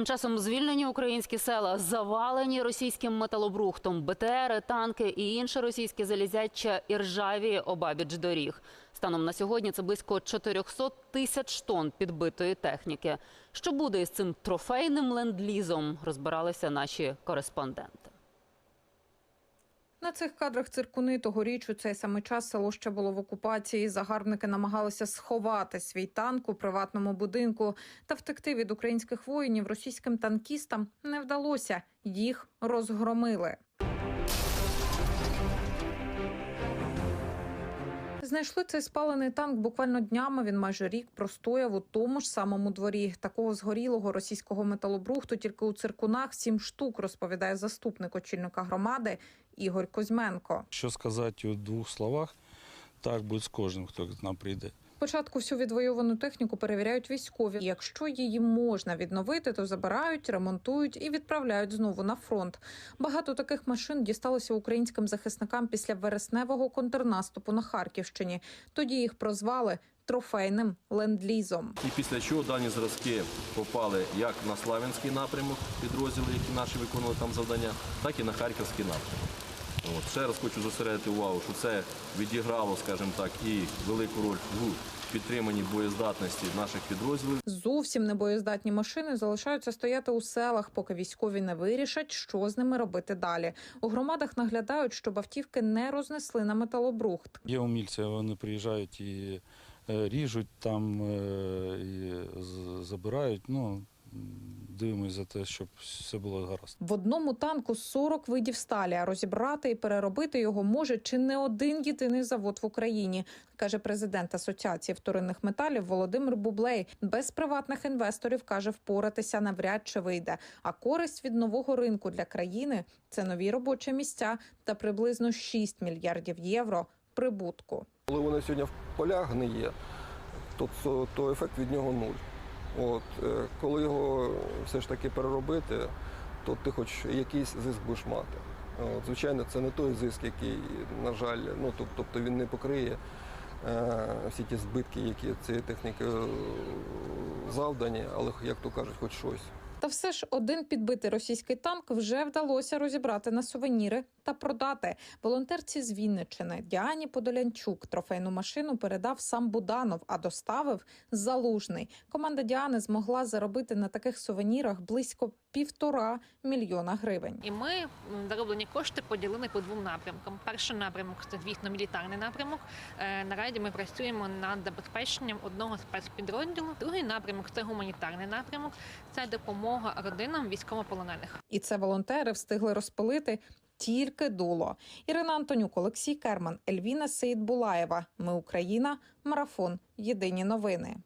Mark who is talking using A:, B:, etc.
A: Тим часом звільнені українські села завалені російським металобрухтом, БТРи, танки і інше російське залізяча і ржаві обабіч доріг. Станом на сьогодні це близько 400 тисяч тонн підбитої техніки. Що буде із цим трофейним ленд-лізом, розбиралися наші кореспонденти.
B: На цих кадрах циркуни тогоріч у цей самий час село ще було в окупації. Загарбники намагалися сховати свій танк у приватному будинку та втекти від українських воїнів російським танкістам не вдалося. Їх розгромили. Знайшли цей спалений танк буквально днями. Він майже рік простояв у тому ж самому дворі. Такого згорілого російського металобрухту тільки у циркунах сім штук, розповідає заступник очільника громади Ігор Кузьменко.
C: Що сказати у двох словах, так буде з кожним, хто к нам прийде.
B: Спочатку всю відвоювану техніку перевіряють військові. Якщо її можна відновити, то забирають, ремонтують і відправляють знову на фронт. Багато таких машин дісталося українським захисникам після вересневого контрнаступу на Харківщині. Тоді їх прозвали трофейним ленд-лізом.
D: І після чого дані зразки попали як на Славянський напрямок, підрозділи, які наші виконували там завдання, так і на Харківський напрямок. От. Ще раз хочу зосередити увагу, що це відіграло, скажімо так, і велику роль в підтриманні боєздатності наших підрозділів.
B: Зовсім небоєздатні машини залишаються стояти у селах, поки військові не вирішать, що з ними робити далі. У громадах наглядають, щоб автівки не рознесли на металобрухт.
C: Є умільці, вони приїжджають і е, ріжуть там, е, і забирають. Ну, дивимося за те, щоб все було гаразд.
B: В одному танку 40 видів сталі, а розібрати і переробити його може чи не один єдиний завод в Україні, каже президент Асоціації вторинних металів Володимир Бублей. Без приватних інвесторів каже, впоратися навряд чи вийде. А користь від нового ринку для країни це нові робочі місця та приблизно 6 мільярдів євро прибутку.
E: Коли вони сьогодні в полях гниє, то, то, то ефект від нього нуль. От, е, коли його все ж таки переробити, то ти хоч якийсь зиск будеш мати. От, звичайно, це не той зиск, який, на жаль, ну, тобто він не покриє е, всі ті збитки, які цією технікою завдані, але, як то кажуть, хоч щось.
B: Та все ж один підбитий російський танк вже вдалося розібрати на сувеніри та продати. Волонтерці з Вінничини Діані Подолянчук трофейну машину передав сам Буданов, а доставив залужний. Команда Діани змогла заробити на таких сувенірах близько півтора мільйона гривень.
F: І ми зароблені кошти поділили по двом напрямкам. Перший напрямок це звісно мілітарний напрямок. Е, Наразі ми працюємо над забезпеченням одного спецпідрозділу. Другий напрямок це гуманітарний напрямок. Це допомога родинам військовополонених.
B: І це волонтери встигли розпилити тільки дуло. Ірина Антонюк, Олексій Керман, Ельвіна Сейдбулаєва. Ми Україна. Марафон. Єдині новини.